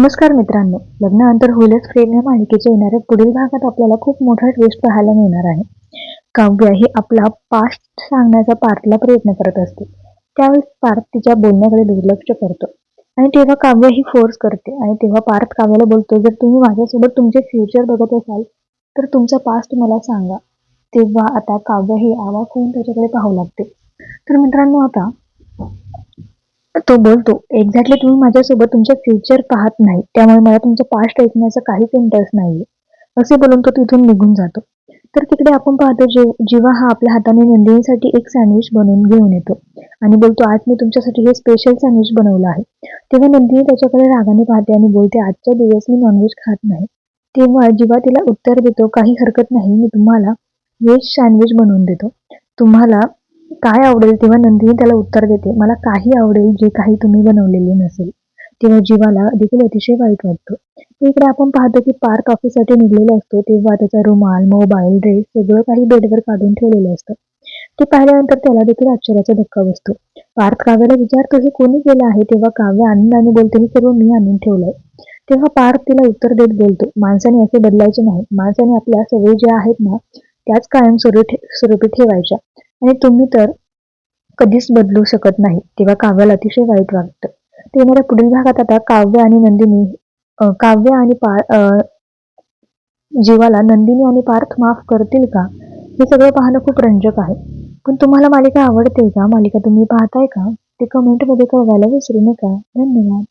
नमस्कार मित्रांनो. लग्नानंतर होईलच प्रेम या मालिकेच्या येणाऱ्या पुढील भागात आपल्याला खूप मोठा ट्विस्ट पाहायला मिळणार आहे. काव्य ही आपला पास्ट सांगण्याचा पार्थला प्रयत्न करत असते. त्यावेळेस पार्थ तिच्या बोलण्याकडे दुर्लक्ष करतो. आणि तेव्हा काव्य ही फोर्स करते आणि तेव्हा पार्थ काव्याला बोलतो जर तुम्ही माझ्यासोबत तुमचे फ्युचर बघत असाल तर तुमचा पास्ट मला सांगा. तेव्हा आता काव्य ही आवाज होऊन त्याच्याकडे पाहू लागते. तर मित्रांनो आता तो बोलतो एक्झॅक्टली तुम्ही माझ्यासोबत तुमचे फ्युचर पाहत नाही. त्यामुळे मला तुमचं पास्ट ऐकण्याचा काहीच इंटरेस्ट नाहीये. असे बोलून तो तिथून निघून जातो. तर तिकडे आपण पाहतो जे जीवा हा आपल्या हाताने नंदिनीसाठी एक सँडविच बनवून घेऊन येतो. आणि बोलतो आज मी तुमच्यासाठी हे स्पेशल सँडविच बनवलं आहे. तेव्हा नंदिनी त्याच्याकडे रागाने पाहते आणि बोलते आजच्या दिवस मी नॉनव्हेज खात नाही. तेव्हा जीवा तिला उत्तर देतो काही हरकत नाही मी तुम्हाला व्हेज सँडविच बनवून देतो. तुम्हाला काय आवडेल तेव्हा नंदिनी त्याला उत्तर देते मला काही आवडेल जे काही तुम्ही बनवलेले नसेल. तेव्हा जीवाला देखील अतिशय वाईट वाटतं. इकडे आपण पाहतो की पार्क ऑफिससाठी निघलेला असतो तेव्हा त्याचा रुमाल मोबाईल ड्रेस सगळं काही बेडवर काढून ठेवलेलं असतं. ते पाहिल्यानंतर त्याला देखील आश्चर्याचा धक्का बसतो. पार्थ काव्याला विचारतो हे कोणी केलं आहे? तेव्हा काव्य आनंदाने बोलते हे सर्व मी आणून ठेवलंय. तेव्हा पार्थ तिला उत्तर देत बोलतो माणसाने असे बदलायचे नाही. माणसाने आपल्या सवयी ज्या आहेत ना त्याच कायम स्वरूपी ठेवायच्या. आणि तुम्ही तर कधीच बदलू शकत नाही तेव्हा काव्याला अतिशय वाईट वाटतं. ते येणाऱ्या पुढील भागात आता काव्य आणि नंदिनी काव्य आणि पार जीवाला नंदिनी आणि पार्थ माफ करतील का? हे सगळं पाहणं खूप रंजक आहे. पण तुम्हाला मालिका आवडते का? मालिका तुम्ही पाहताय का? ते कमेंटमध्ये कळवायला विसरू नका. धन्यवाद.